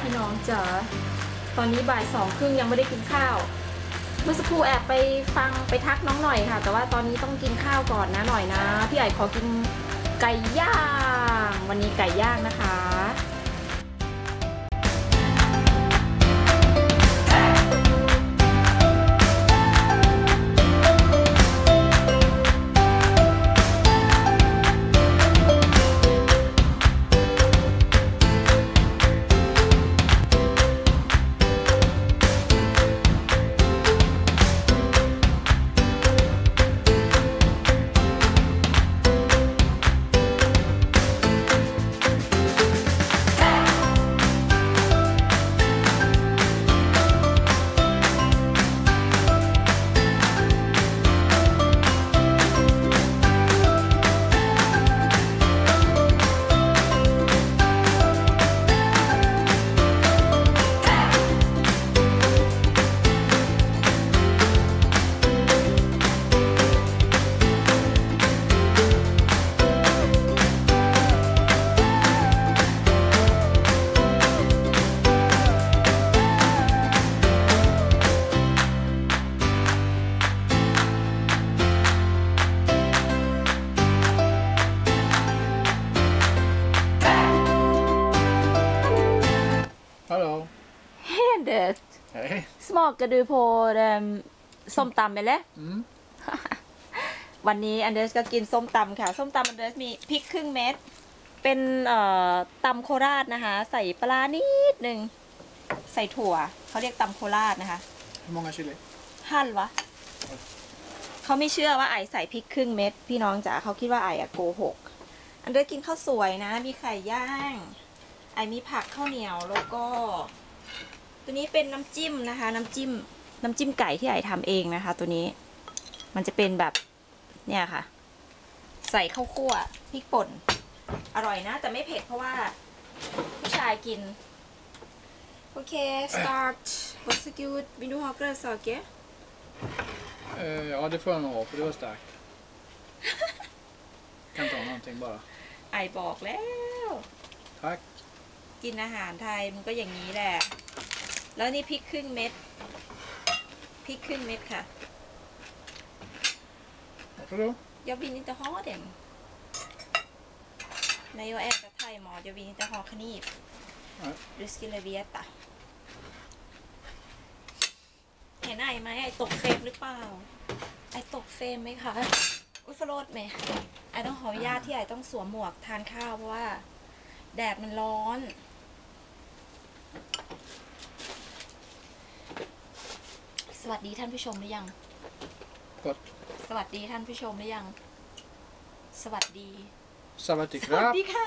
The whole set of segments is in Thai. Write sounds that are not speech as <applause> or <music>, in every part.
พี่น้องจ๋าตอนนี้บ่ายสองครึ่งยังไม่ได้กินข้าว เมื่อสักครู่แอบไปฟังไปทักน้องหน่อยค่ะ แต่ว่าตอนนี้ต้องกินข้าวก่อนนะหน่อยนะ พี่ไอ๋ขอกินไก่ย่าง วันนี้ไก่ย่างนะคะ Hej. smakar du på um, ส้มตำไหมล่ะ Mm. วันนี้อันเดรสก็กินส้มตำค่ะ ส้มตำอันเดรสมีพริกครึ่งเม็ด เป็นเอ่อตำโคราชนะคะ ใส่ปลานิดหนึ่ง ใส่ถั่ว เขาเรียกตำโคราชนะคะ Hur många chili? หั่นวะเขาไม่เชื่อว่าไอใส่พริกครึ่งเม็ด พี่น้องจ๋าเขาคิดว่าไออะโกหก อันเดรสกินข้าวสวยนะ มีไข่ย่าง ไอมีผักข้าวเหนียวแล้วก็ ตัวนี้เป็นน้ำจิ้มนะคะ น้ำจิ้ม น้ำจิ้มไก่ที่ไอทำเองนะคะ ตัวนี้ มันจะเป็นแบบ เนี่ยค่ะ ใส่ข้าวคั่วพริกป่น อร่อยนะ แต่ไม่เผ็ดเพราะว่าผู้ชายกิน โอเค start varsågod vill du ha grönsaker Eh, ja, det får jag nog ha för det var starkt. kan ta någonting bara. ไอบอกแล้ว Tack. กินอาหารไทยมันก็อย่างนี้แหละ แล้วนี่พริกครึ่งเม็ดพริกครึ่งเม็ดค่ะ Varsågod. Jag vill inte ha den. När jag äter thaimat, jag vill inte ha kniv. Nej. Du skulle veta. เห็นไอไหมไอตกเฟรมหรือเปล่า ไอตกเฟรมไหมคะ อุ้ยฟโรดไหมไอต้องขออนุญาตที่ไอต้องสวมหมวกทานข้าวเพราะว่า แดดมันร้อน สวัสดีท่านผู้ชมหรือยัง Gott. สวัสดีท่านผู้ชมหรือยัง สวัสดี Savatty สวัส krab. ดีค่ะ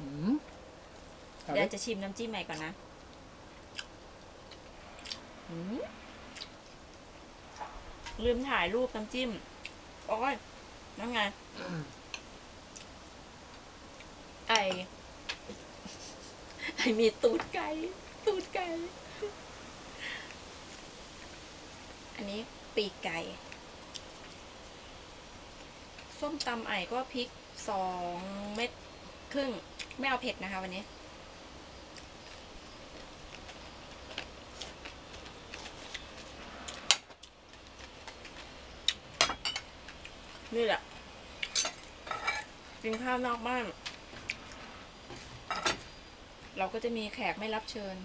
Mm. เดี๋ยว Härligt. จะชิมน้ำจิ้มใหม่ก่อนนะอืมลืมถ่ายรูปน้ำจิ้ม โอ้ยนั่นไง ไอไอ มีตูดไก่ ตูดไก่ อันนี้ปีกไก่ ส้มตำไอก็พริกสองเม็ดครึ่ง ไม่เอาเผ็ดนะคะวันนี้นี่แหละกินข้าวนอกบ้าน เราก็จะมีแขกไม่รับเชิญ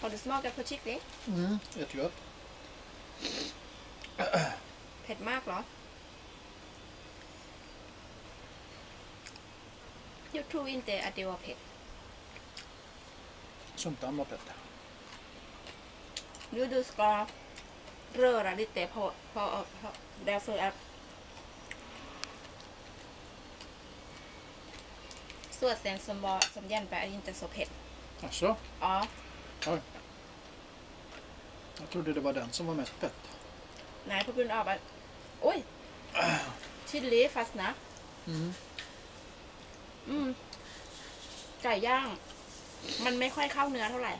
Har du smakat på chili? Mm. Jättegott. เผ็ดมากเหรอ Jag tror inte att det var ผ็ด Sånt där var Petter. Nu du ska röra lite på, på, på därför att såsen som var som Jenberg är inte så ผ็ด Alltså, Ja, jag trodde det var den som var mest pett. nej på grund av att oj! Chili fastnar. Mm. Mm. ไก่ย่าง มันไม่ค่อยเข้าเนื้อเท่าไหร่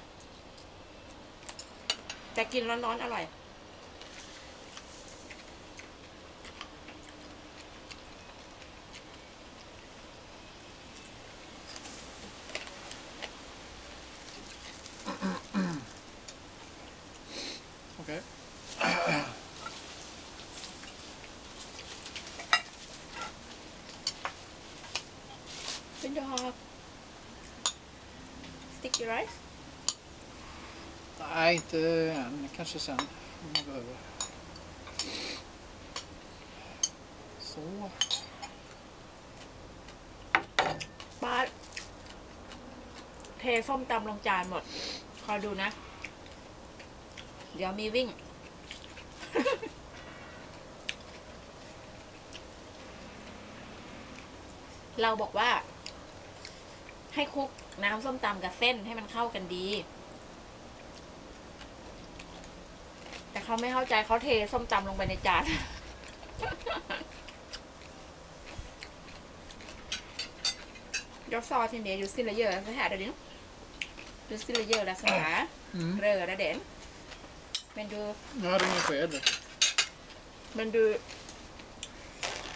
แต่กินร้อนๆอร่อย Okej. Vill du ha sticky rice? Nej, inte än. Kanske sen. Om man behöver. Så. ป้าเทส้มตำลงจานหมด คอยดูนะ เดี๋ยวมีวิ่ง เราบอกว่า ให้คลุกน้ำส้มตำกับเส้นให้มันเข้ากันดี แต่ เขาไม่เข้าใจเขาเทส้มตำลงไปในจาน Jag sa till dig, du skulle göra så här. Du, du skulle göra så här. Mm. Röra den. Men du, Jag hade ingen sked. men du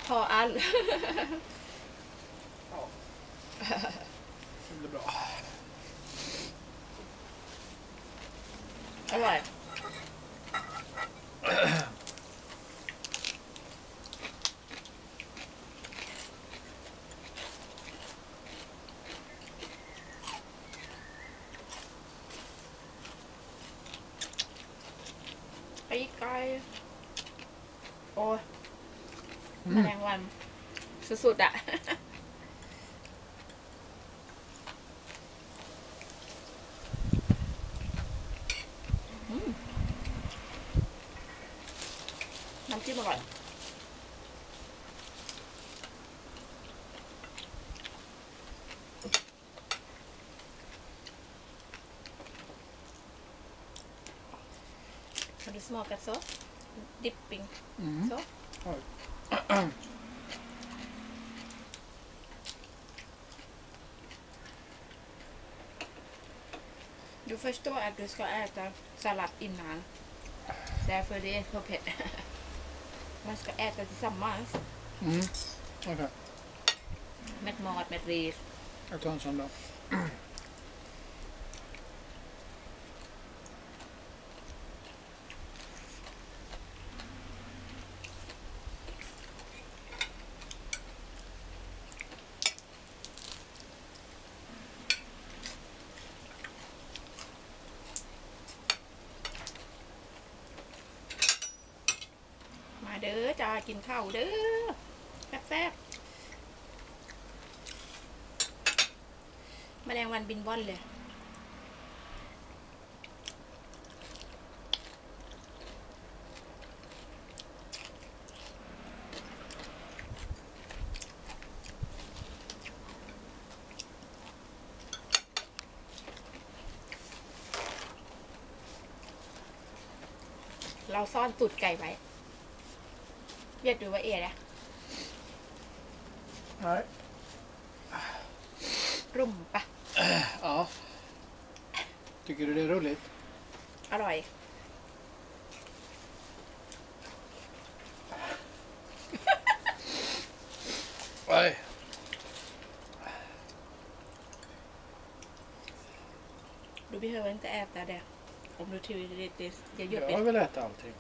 har all... Det blir bra. อร่อย ไอ้ไก่โอ้ยแมลงวัน สุดๆอะน้ำจิ้ม Otti bakalım. Har du smakat så? Dipping? Mm. Så? Du förstår att du ska äta sallad innan. Därför det är för pett. <laughs> Man ska äta tillsammans Mm. Okej. med mat, med ris. Jag tar en sån då. กินข้าวเด้อแซ่บๆแมลงวันบินว่อนเลยเราซ่อนตูดไก่ไว้ เรียกดูว่าเอ๋นะ Nej. รุ่มปะ Ja. Tycker du det är roligt? อร่อย Nej. Du behöver inte äta det. Om du tycker det, det, det är Jag jobbigt. vill äta allting.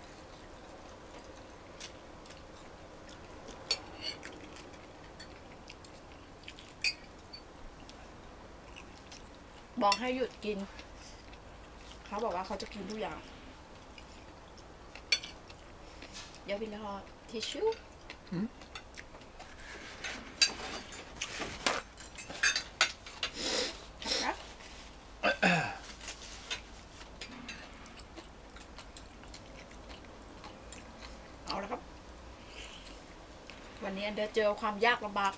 บอกให้หยุดกิน เขาบอกว่าเขาจะกินทุกอย่าง Jag vill ha tissue. Mm. Tackar. เอาละครับ วันนี้อันเดอร์เจอความยากลำบาก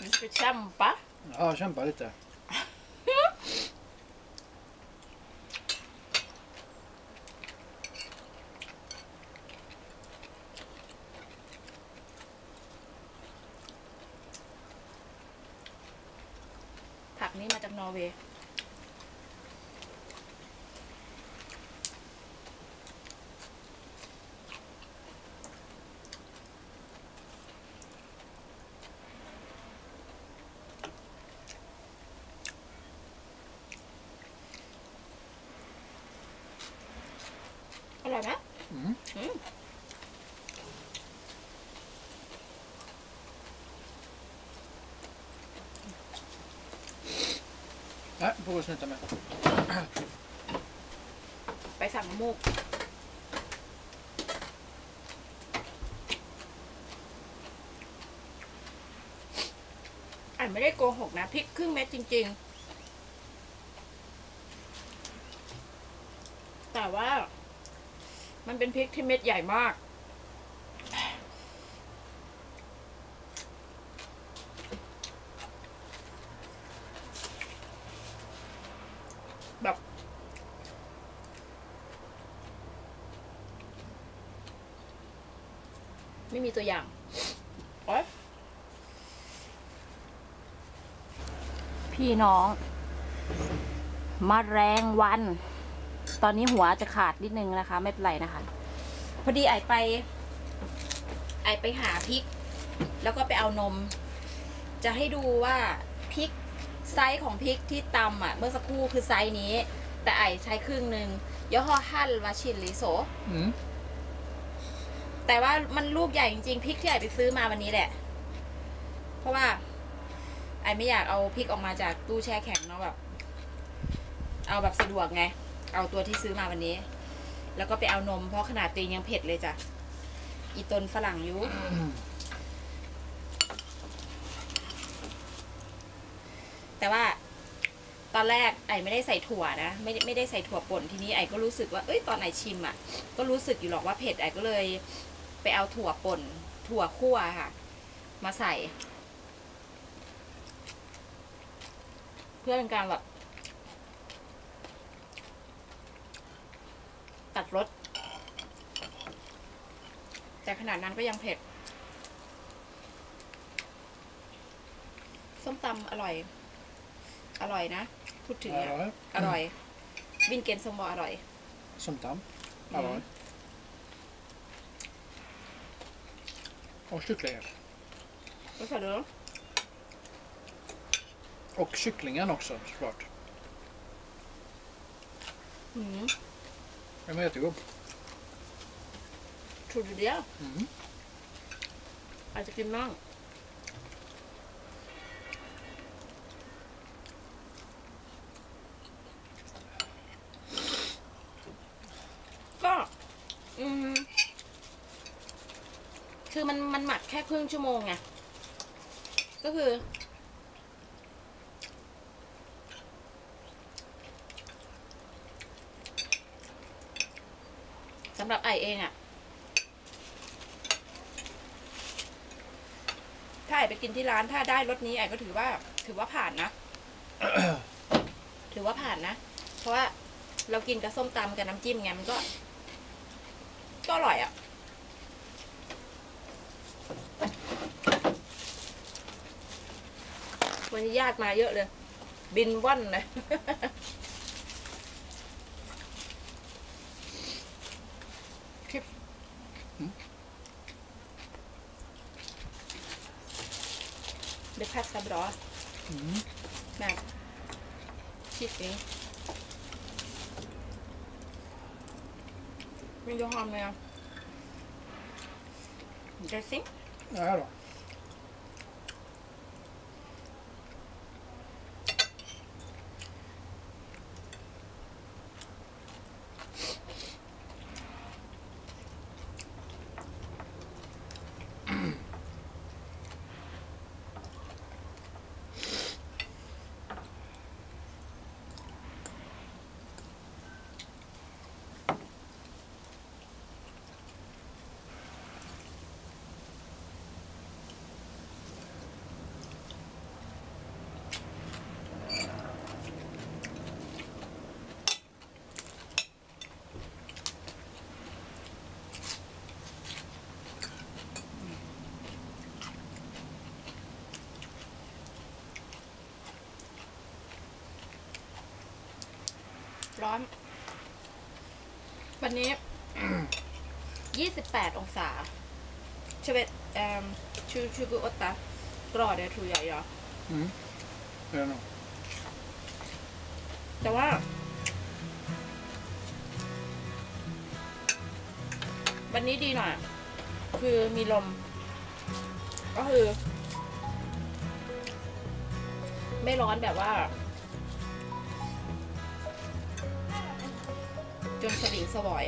มิสเตอร์แชมปะ Ja, kämpa lite. ผักนี้มาจากนอร์เวย์ อร่อยไหม Mm. อืม Nej, får gå sluta med. ไปสั่งน้ำมูกอ่านไม่ได้โกหกนะพริกครึ่งเม็ดจริง ๆ แต่ว่า มันเป็นพริกที่เม็ดใหญ่มาก แบบ ไม่มีตัวอย่างโอ๊ยพี่น้อง มาแรงวัน ตอนนี้หัวจะขาดนิดนึงนะคะ ไม่เป็นไรนะคะ พอดีไอไป ไอไปหาพริก แล้วก็ไปเอานม จะให้ดูว่าพริกไซส์ของพริกที่ตำอะ เมื่อสักครู่คือไซส์นี้ แต่ไอใช้ครึ่งหนึ่งย่ห้อฮั่นวาชินลิโซ Mm. แต่ว่ามันลูกใหญ่จริงๆพริกที่ไอไปซื้อมาวันนี้แหละ เพราะว่า ไอไม่อยากเอาพริกออกมาจากตู้แช่แข็งเนาะแบบ เอาแบบสะดวกไง เอาตัวที่ซื้อมาวันนี้ แล้วก็ไปเอานม เพราะขนาดตัวเองยังเผ็ดเลยจ้ะ อีตนฝรั่งอยุแต่ว่าตอนแรกไอไม่ได้ใส่ถั่วนะไม่ไม่ได้ใส่ถั่วป่นทีนี้ไอก็รู้สึกว่าเอ้ยตอนไอชิมอะ ก็รู้สึกอยู่หรอกว่าเผ็ดไอก็เลย ไปเอาถั่วป่น ถั่วคั่วค่ะ มาใส่ เพื่อเป็นการแบบ ตัด รส แต่ขนาดนั้นก็ยังเผ็ด ส้มตำอร่อย อร่อยนะ พูดถึงอะ Ja, อร่อย วินเกนสมบออร่อย som tam. Mm. Halloj. Och kycklingar. ก็ใส่เลย Och kycklingen också såklart. อืม Den var jättegod. ถูกเดียว Mm. อาจจะกินมั่งก็อืมคือมันมันหมักแค่ครึ่งชั่วโมงไง ก็คือ สำหรับไอ เองอะถ้าไอไปกินที่ร้านถ้าได้รสนี้ไอก็ถือว่า ถือว่าผ่านนะ ถือว่าผ่านนะ เพราะว่าเรากินกับส้มตำกับน้ำจิ้มไงมันก็ ก็อร่อยอะ่ะวันนี้ญาติมาเยอะเลย บินว่อนเลย คลิป Det passar bra Mm. med kyckling. Vill du ha med dressing? Ja อน วันนี้ยี่สิบแปดองศาชเวตเอ่อชูชูกุอตตากรอดเดทูใหญ่ยอ Mm. I don't know. แต่ว่า วันนี้ดีหน่อย คือมีลม ก็คือ ไม่ร้อนแบบว่า จนสวิงสวอย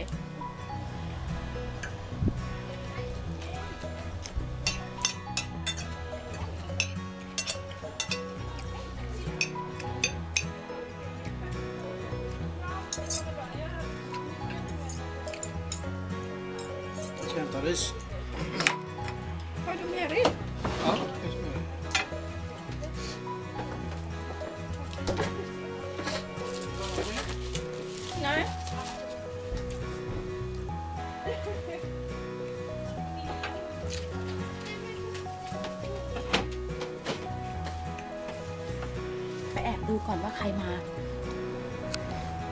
ดูก่อนว่าใครมา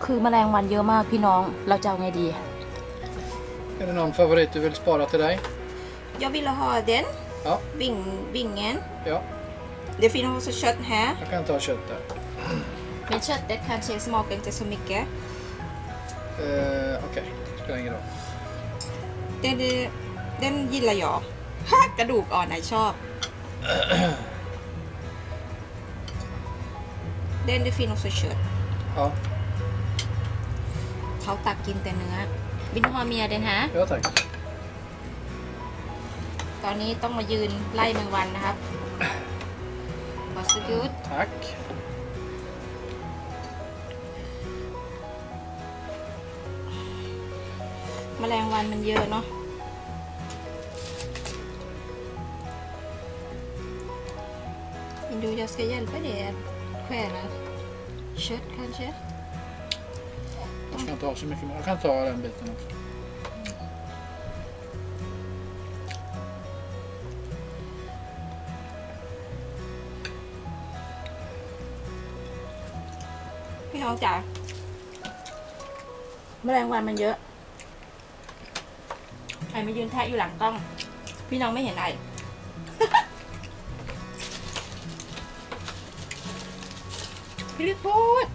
คือแมลงวันเยอะมากพี่น้อง เราจะเอาไงดี Är det någon favorit du vill spara till dig? Jag ville ha den, Ja, ving, vingen. ja. Det finns också kött här. Jag kan ta kött där. Men köttet kanske smakar inte så mycket. Eh, Okej, spelar ingen roll. Den, den gillar jag. Ha, กระดูกอ่อนไอชอบ Den det finns också kött. Ja, เขาตักกินแต่เนื้อ บินฮอเมียเดนฮะ ja tack. ตอนนี้ต้องมายืนไล่แมงวันนะครับบอสกูด Tack. แมลงวันมันเยอะเนาะ Men du, jag ska hjälpa dig att skära kött kanske. Jag ska inte ha så mycket mer. Jag kan ta den biten också. พี่น้องจ๋าแมลงวันมันเยอะไอมายืนแทะอยู่หลังกล้อง พี่น้องไม่เห็นไอ พี่ลิพูด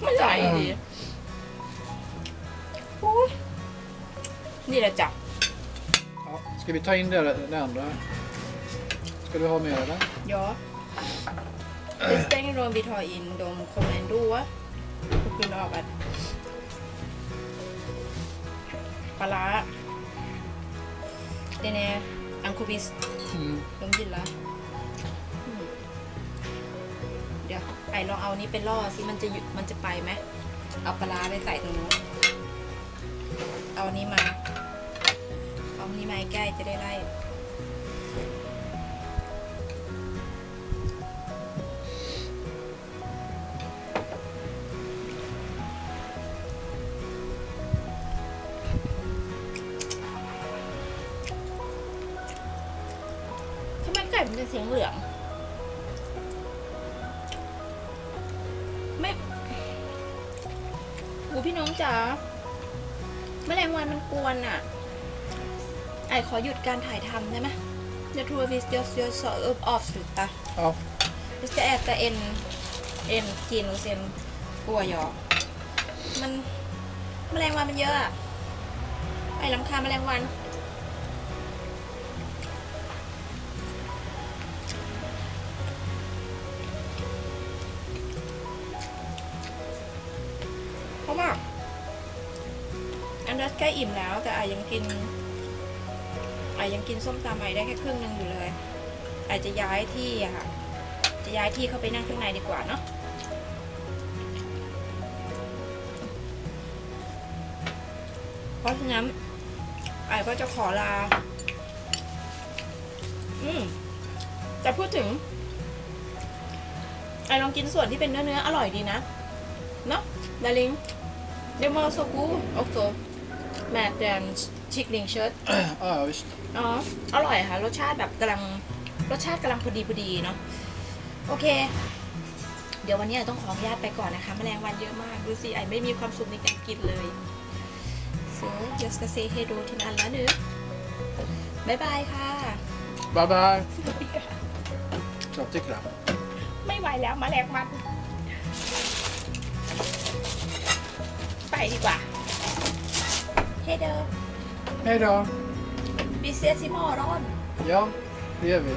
ไม่ไหลดิโอ้ยนี่แหละจ้ะ Ja, ska vi ta in det, det andra? Ska du ha mer eller? Ja. Det stänger de vi tar in, de kommer ändå på grund av att ปลาร้า Den är anchovies Mm. de gillar อื เดี๋ยวไอลองเอานี้ไปล่อสิมันจะหยุดมันจะไปไหมเอาปลาร้าไปใส่ตรงนู้นเอาอันนี้มาเอาอันนี้มาใกล้จะได้ไล่ทำไมไก่มันจะเสียงเหลือง หูพี่น้องจ๋าแมลงวันมันกวนอะไอขอหยุดการถ่ายทำได้ไหม Jag tror vi ska ska upp avsluta. Ja, Vi ska äta en, en till och sen går jag. มันแมลงวันมันเยอะอะไอลำคาญแมลงวัน เพราะอันนั้นใกล้อิ่มแล้ว แต่อายังกินอายังกินส้มตำไอได้แค่ครึ่งหนึงอยู่เลยอาจจะย้ายที่อะค่ะ จะย้ายที่เข้าไปนั่งข้างในดีกว่าเนาะเพราะฉะนั้นไอก็จะขอลา อืมแต่พูดถึง ไอลองกินส่วนที่เป็นเนื้อเนื้ออร่อยดีนะ เนาะดาริง เดมอโซกูโอเคแมดแดนชิคลิงเชิร์ต ja, ja visst. อ๋อ อร่อยค่ะ รสชาติแบบกำลัง รสชาติกำลังพอดีพอดีเนาะ โอเค เดี๋ยววันนี้ไอต้องขออนุญาตไปก่อนนะคะแมลงวันเยอะมาก ดูสิ ไอไม่มีความสุขในการกินเลย so jag ska se hej då till alla nu บ๊ายบายค่ะ Bye bye. Så, tycker jag. ไม่ไหวแล้วแมลงวัน ดีกว่า Hej då Hej då. Vi ses imorgon Ja, det gör vi.